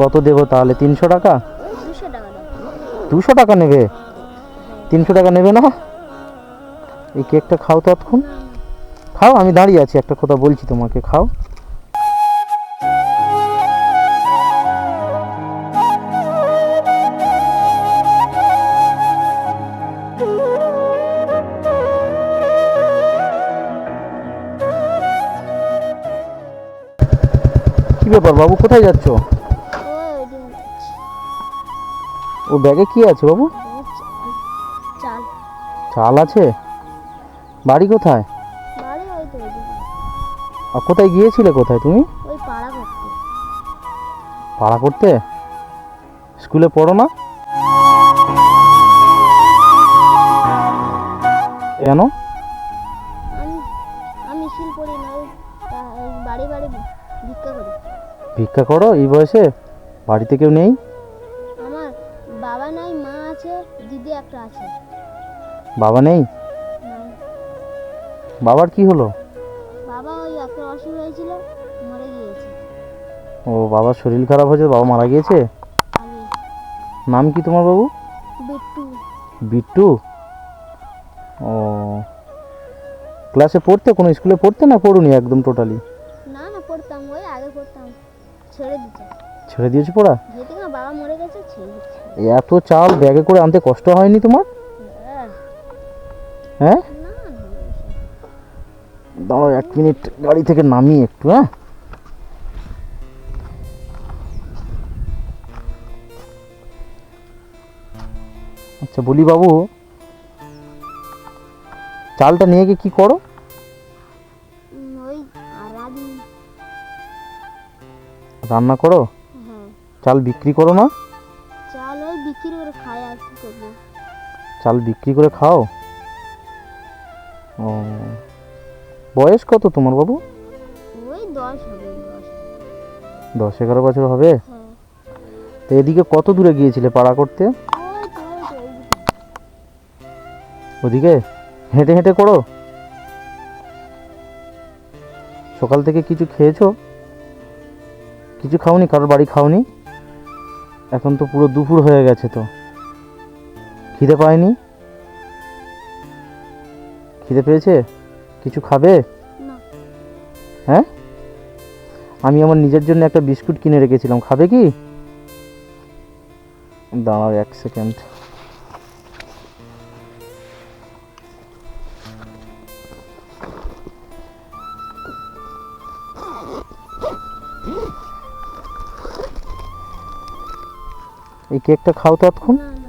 কত দেবো তাহলে? তিনশো টাকা? দুশো টাকা নেবে? তিনশো টাকা নেবে না? এই কেকটা খাও তো এতক্ষণ খাও আমি দাঁড়িয়ে আছি একটা কথা বলছি তোমাকে খাও। কি ব্যাপার বাবু কোথায় যাচ্ছ? ও ব্যাগে কি আছে বাবু? চাল। চাল আছে? বাড়ি কোথায়? আর কোথায় গিয়েছিলে কোথায় তুমি? ওই পাড়া করতে। স্কুলে পড়ো না? কেন? আমি আমি স্কুল পড়ি না ওই তা- ওই বাড়ি বাড়ি ভিক্ষা করি। ভিক্ষা করো এই বয়সে? বাড়িতে কেউ নেই? একটা আছে। বাবা নেই? বাবার কি হলো? বাবা ওই একটা অসুখ হয়েছিল মরে গিয়েছে। ও বাবার শরীর খারাপ হয়েছে বাবা মারা গিয়েছে? নাম কি তোমার বাবু? বিট্টু। বিট্টু? ও। ক্লাসে পড়তে কোনো স্কুলে পড়তে না পড়ুনি একদম টোটালি না না পড়তাম ওই আগে পড়তাম। ছেড়ে দিতে ছেড়ে দিয়েছে পড়া? যেহেতু বাবা মরে গেছে ছেড়ে এত চাল ব্যাগে করে আনতে কষ্ট হয়নি তোমার? হ্যাঁ। দাঁড়াও এক মিনিট গাড়ি থেকে নামি একটু হ্যাঁ? আচ্ছা বলি বাবু চালটা নিয়ে গিয়ে কি করো? রান্না করো? হ্যাঁ। চাল বিক্রি করো না? চাল বিক্রি করে খাও? ও বয়স কত তোমার বাবু? ওই দশ হবে দশ। এগারো বছর হবে? হ্যাঁ। তো এদিকে কত দূরে গিয়েছিলে পাড়া করতে। ওদিকে? হেঁটে হেঁটে করো। সকাল থেকে কিছু খেয়েছো? কিছু খাওনি? কারোর বাড়ি খাওনি? এখন তো পুরো দুপুর হয়ে গেছে তো। খিদে পায়নি? খিদে পেয়েছে? কিছু খাবে? হ্যাঁ? আমি আমার নিজের জন্য একটা বিস্কুট কিনে রেখেছিলাম। খাবে কি? দাঁড়াও এক সেকেন্ড। এই কেকটা খাও তো এতক্ষণ। না না।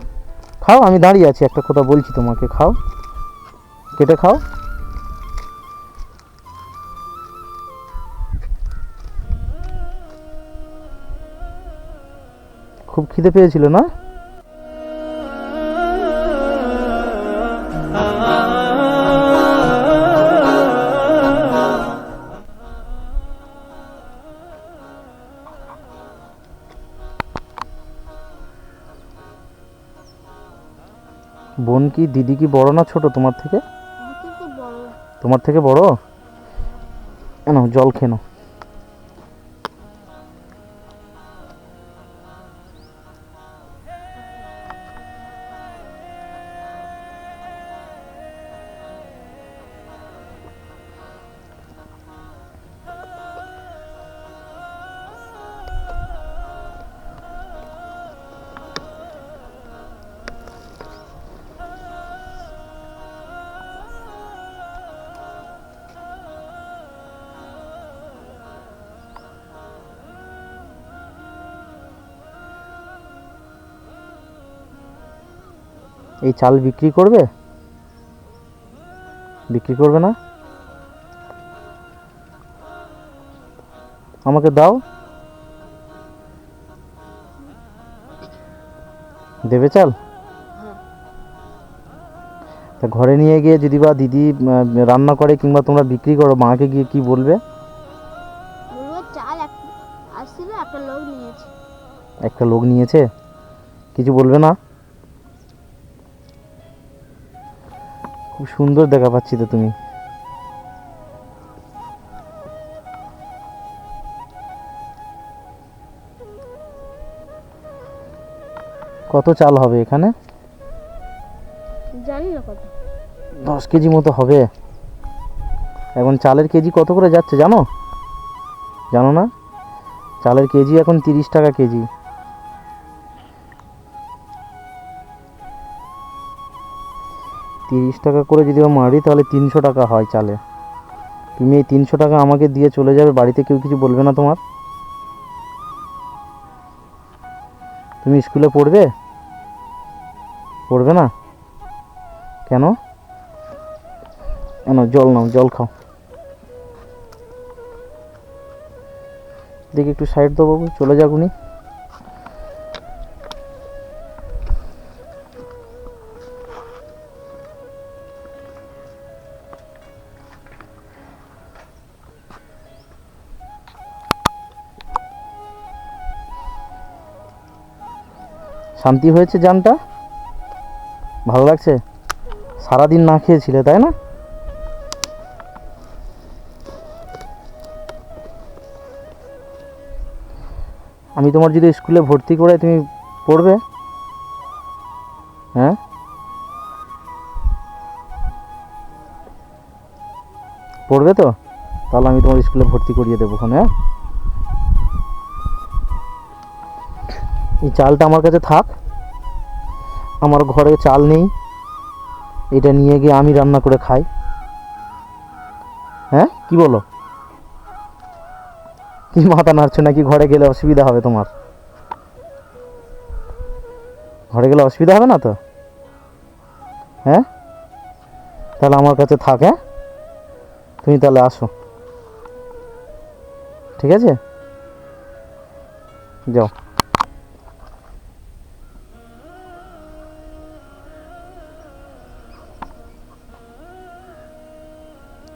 খাও আমি দাঁড়িয়ে আছি একটা কথা বলছি তোমাকে। খাও। কেটে খাও। খুব খিদে পেয়েছিল, না? বোন কি, দিদি কি বড় না ছোট তোমার থেকে? তোমার থেকে বড়? কেন জল খেনো এই চাল বিক্রি করবে? বিক্রি করবে না? আমাকে দাও। দেবে চাল? তা ঘরে নিয়ে গিয়ে যদি বা দিদি রান্না করে কিংবা তোমরা বিক্রি করো মাকে গিয়ে কি বলবে? একটা লোক নিয়েছে? কিছু বলবে না? খুব সুন্দর দেখা পাচ্ছি তো তুমি। কত চাল হবে এখানে? জানি না কত। দশ কেজি মতো হবে। এখন চালের কেজি কত করে যাচ্ছে জানো? জানো না? চালের কেজি এখন তিরিশ টাকা কেজি। তিরিশ টাকা করে যদি মারি, তাহলে তিনশো টাকা হয় চালে। তুমি এই তিনশো টাকা আমাকে দিয়ে চলে যাবে, বাড়িতে কেউ কিছু বলবে না তোমার? তুমি স্কুলে পড়বে? পড়বে না? কেন? কেন জল নাও, জল খাও। দেখি একটু সাইড দেবো, চলে যাক উনি। শান্তি হয়েছে জানটা ভালো লাগছে? সারাদিন না খেয়েছিলে, তাই না? আমি তোমার যদি স্কুলে ভর্তি করে তুমি পড়বে? হ্যাঁ? পড়বে তো? তাহলে আমি তোমার স্কুলে ভর্তি করিয়ে দেবো হ্যাঁ? এই চালটা আমার কাছে থাক। আমার ঘরে চাল নেই। এটা নিয়ে গিয়ে আমি রান্না করে খাই। হ্যাঁ? কি বলো? কি মাথা নাড়ছো নাকি? ঘরে গেলে অসুবিধা হবে তোমার। ঘরে গেলে অসুবিধা হবে না তো? হ্যাঁ? তাহলে আমার কাছে থাক হ্যাঁ? তুমি তাহলে আসো। ঠিক আছে? যাও।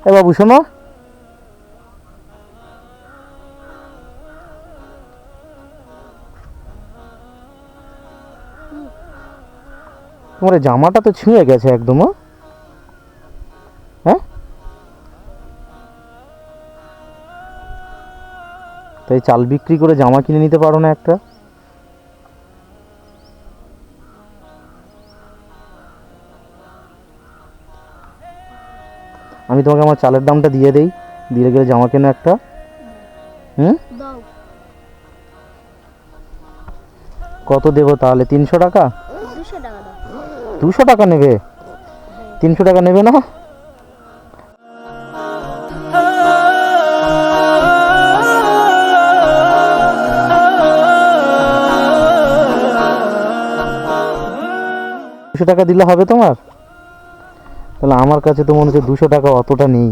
এ বাবু, শোনো। তোমার জামাটা তো ছুঁয়ে গেছে একদম। হ্যাঁ? তাই চাল বিক্রি করে জামা কিনে নিতে পারো না একটা। আমি তোমাকে আমার চালের দামটা দিয়ে দেই। দিয়ে গেলে জামা কেনো একটা। হুম? কত দেবো তাহলে? তিনশো টাকা? দুশো টাকা নেবে? তিনশো টাকা নেবে না? দুশো টাকা দিলে হবে তোমার? তাহলে আমার কাছে তো মনে হচ্ছে দুশো টাকা অতটা নেই।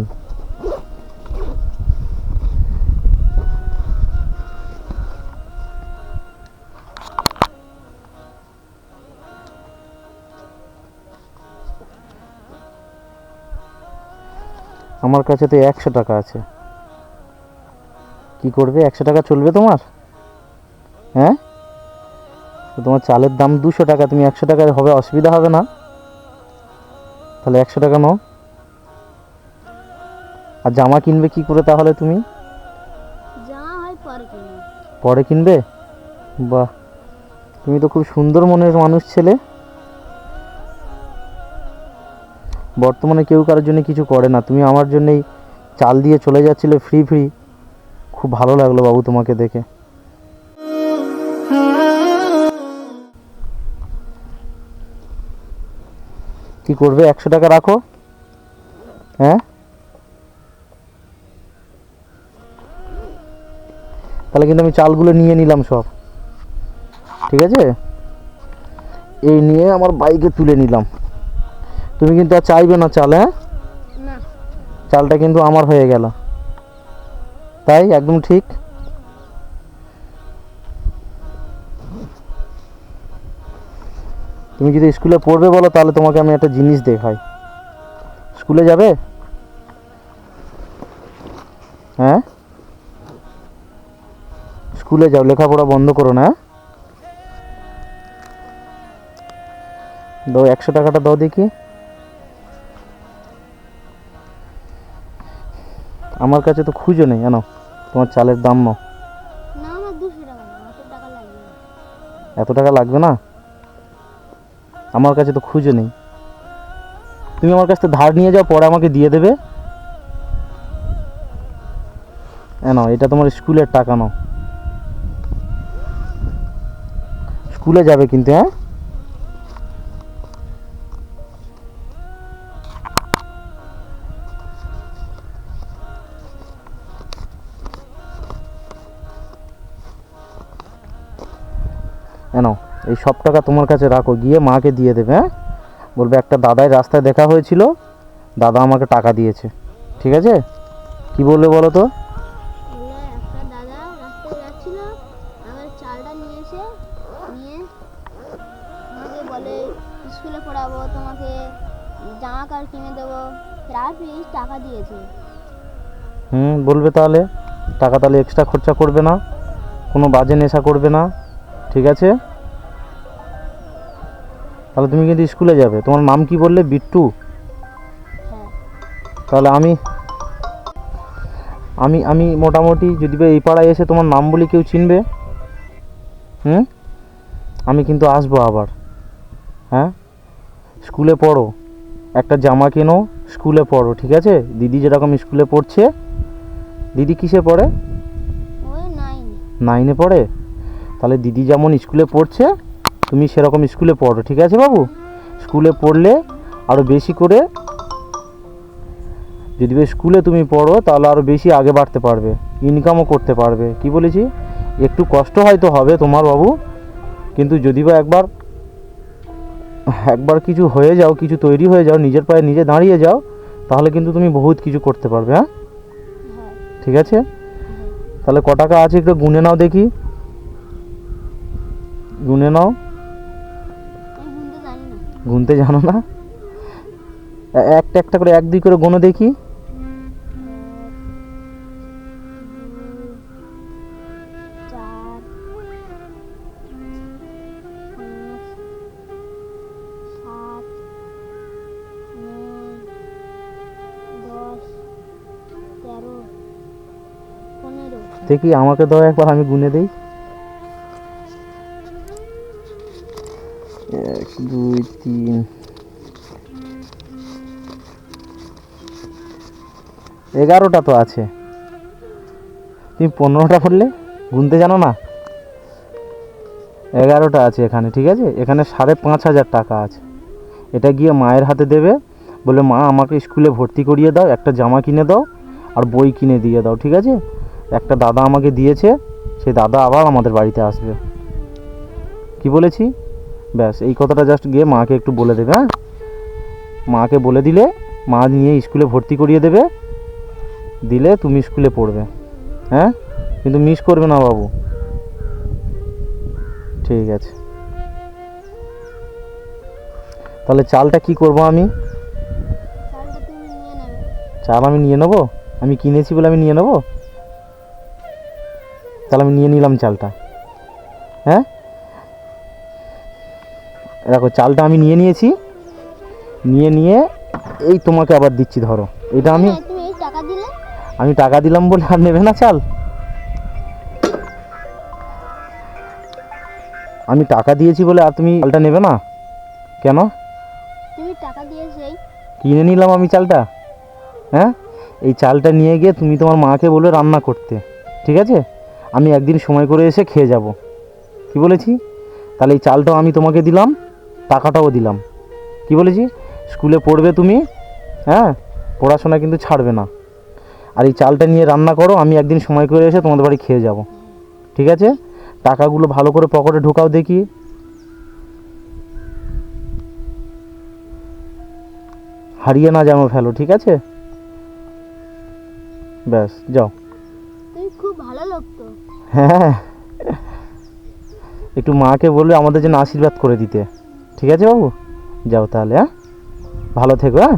আমার কাছে তো একশো টাকা আছে। কি করবে? একশো টাকা চলবে তোমার? হ্যাঁ? তোমার চালের দাম দুশো টাকা, তুমি একশো টাকায় হবে, অসুবিধা হবে না। তাহলে একশো টাকা নাও। আর জামা কিনবে কি করে তাহলে তুমি? পরে কিনবে। বাহ তুমি তো খুব সুন্দর মনের মানুষ ছেলে। বর্তমানে কেউ কারোর জন্য কিছু করে না। তুমি আমার জন্যই চাল দিয়ে চলে যাচ্ছিলে ফ্রি ফ্রি খুব ভালো লাগল বাবু তোমাকে দেখে। কি করবে? একশো টাকা রাখো। হ্যাঁ? তাহলে কিন্তু আমি চালগুলো নিয়ে নিলাম সব। ঠিক আছে? এই নিয়ে আমার বাইকে তুলে নিলাম। তুমি কিন্তু আর চাইবে না চাল হ্যাঁ? চালটা কিন্তু আমার হয়ে গেল। তাই? একদম ঠিক? তুমি যদি স্কুলে পড়বে বলো তাহলে তোমাকে আমি একটা জিনিস দেখাই। স্কুলে যাবে? হ্যাঁ? স্কুলে যাও লেখাপড়া বন্ধ করো না হ্যাঁ? দাও একশো টাকাটা দাও দেখি। আমার কাছে তো খুঁজো নেই জানো? তোমার চালের দাম নাও। এত টাকা লাগবে না? আমার কাছে তো খুঁজে নেই। তুমি আমার কাছ থেকে ধার নিয়ে যাও, পরে আমাকে দিয়ে দেবে। নাও, এটা তোমার স্কুলের টাকা নাও। স্কুলে যাবে কিন্তু হ্যাঁ? নাও। এই সব টাকা তোমার কাছে রাখো গিয়ে মাকে দিয়ে দেবে হ্যাঁ? বলবে একটা দাদাই রাস্তায় দেখা হয়েছিল দাদা আমাকে টাকা দিয়েছে। ঠিক আছে? কি বলবে বলো তো? স্কুলে পড়াবো তোমাকে জামা কাপড় কিনে দেবো। প্রায় টাকা দিয়েছে। হুম বলবে তাহলে টাকা তাহলে এক্সট্রা খরচা করবে না কোনো বাজে নেশা করবে না ঠিক আছে? তাহলে তুমি কিন্তু স্কুলে যাবে। তোমার নাম কি বললে? বিট্টু? তাহলে আমি আমি আমি মোটামুটি যদি বা এই পাড়ায় এসে তোমার নাম বলি কেউ চিনবে হুম? আমি কিন্তু আসব আবার হ্যাঁ? স্কুলে পড়ো। একটা জামা কেনো স্কুলে পড়ো ঠিক আছে? দিদি যেরকম স্কুলে পড়ছে দিদি কিসে পড়ে? নাইনে পড়ে? তাহলে দিদি যেমন স্কুলে পড়ছে তুমি সেরকম স্কুলে পড়ো, ঠিক আছে বাবু? স্কুলে পড়লে আরও বেশি করে যদি স্কুলে তুমি পড়ো, তাহলে আরও বেশি আগে বাড়তে পারবে ইনকামও করতে পারবে। কি বলেছি? একটু কষ্ট হয়তো হবে তোমার বাবু, কিন্তু যদি বা একবার একবার কিছু হয়ে যাও, কিছু তৈরি হয়ে যাও, নিজের পায়ে নিজে দাঁড়িয়ে যাও, তাহলে কিন্তু তুমি বহুত কিছু করতে পারবে হ্যাঁ? ঠিক আছে? তাহলে ক টাকা আছে একটু গুনে নাও দেখি। গুনে নাও। গুনতে জানো না? একটা একটা করে এক দুই করে গুনো দেখি। দেখি আমাকে দাও একবার আমি গুনে দেই। এগারোটা তো আছে। তুমি পনেরোটা করলে গুনতে জানো না? এগারোটা আছে এখানে, ঠিক আছে? এখানে সাড়ে পাঁচ হাজার টাকা আছে। এটা গিয়ে মায়ের হাতে দেবে, বলে, মা, আমাকে স্কুলে ভর্তি করিয়ে দাও, একটা জামা কিনে দাও আর বই কিনে দিয়ে দাও, ঠিক আছে? একটা দাদা আমাকে দিয়েছে, সেই দাদা আবার আমাদের বাড়িতে আসবে। কি বলেছি? ব্যাস, এই কথাটা জাস্ট গিয়ে মাকে একটু বলে দেবে হ্যাঁ? মাকে বলে দিলে, মা নিয়ে স্কুলে ভর্তি করিয়ে দেবে দিলে তুমি স্কুলে পড়বে। হ্যাঁ? কিন্তু মিস করবে না বাবু। ঠিক আছে। তাহলে চালটা কি করব আমি? চাল আমি নিয়ে নেব। আমি কিনেছি বলে আমি নিয়ে নেব? তাহলে আমি নিয়ে নিলাম চালটা। হ্যাঁ? দেখো, চালটা আমি নিয়ে নিয়েছি। নিয়ে নিয়ে এই তোমাকে আবার দিচ্ছি, ধরো। এটা আমি আমি টাকা দিলাম বলে আর নেবে না চাল? আমি টাকা দিয়েছি বলে আর তুমি চালটা নেবে না? কেন? তুমি টাকা দিয়েছেই কিনে নিলাম আমি চালটা। হ্যাঁ? এই চালটা নিয়ে গিয়ে তুমি তোমার মাকে বলে রান্না করতে ঠিক আছে? আমি একদিন সময় করে এসে খেয়ে যাব। কি বলেছি? তাহলে এই চালটাও আমি তোমাকে দিলাম টাকাটাও দিলাম। কি বলেছি? স্কুলে পড়বে তুমি হ্যাঁ? পড়াশোনা কিন্তু ছাড়বে না। আর এই চালটা নিয়ে রান্না করো আমি একদিন সময় করে এসে তোমাদের বাড়ি খেয়ে যাব। ঠিক আছে? টাকাগুলো ভালো করে পকেটে ঢোকাও দেখি। হারিয়ে না যেন ফেলো ঠিক আছে? ব্যাস যাও। খুব ভালো লোক তো। হ্যাঁ। একটু মাকে বলবে আমাদের জন্য আশীর্বাদ করে দিতে। ঠিক আছে বাবু? যাও তাহলে হ্যাঁ? ভালো থেকো হ্যাঁ?